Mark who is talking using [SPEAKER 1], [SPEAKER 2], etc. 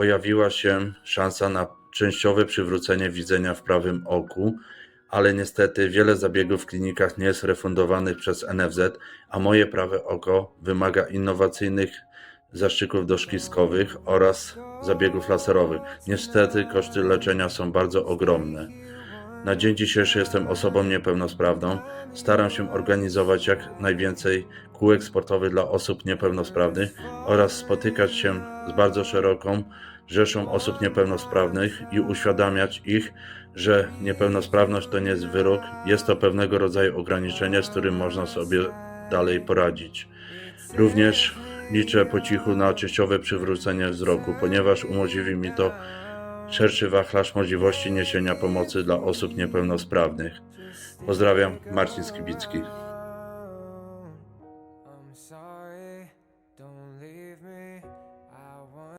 [SPEAKER 1] pojawiła się szansa na częściowe przywrócenie widzenia w prawym oku, ale niestety wiele zabiegów w klinikach nie jest refundowanych przez NFZ, a moje prawe oko wymaga innowacyjnych zaszczyków doszkiskowych oraz zabiegów laserowych. Niestety koszty leczenia są bardzo ogromne. Na dzień dzisiejszy jestem osobą niepełnosprawną. Staram się organizować jak najwięcej kółek sportowych dla osób niepełnosprawnych oraz spotykać się z bardzo szeroką rzeszą osób niepełnosprawnych i uświadamiać ich, że niepełnosprawność to nie jest wyrok, jest to pewnego rodzaju ograniczenie, z którym można sobie dalej poradzić. Również liczę po cichu na częściowe przywrócenie wzroku, ponieważ umożliwi mi to szerszy wachlarz możliwości niesienia pomocy dla osób niepełnosprawnych. Pozdrawiam, Marcin Skibicki. I'm sorry, don't leave me.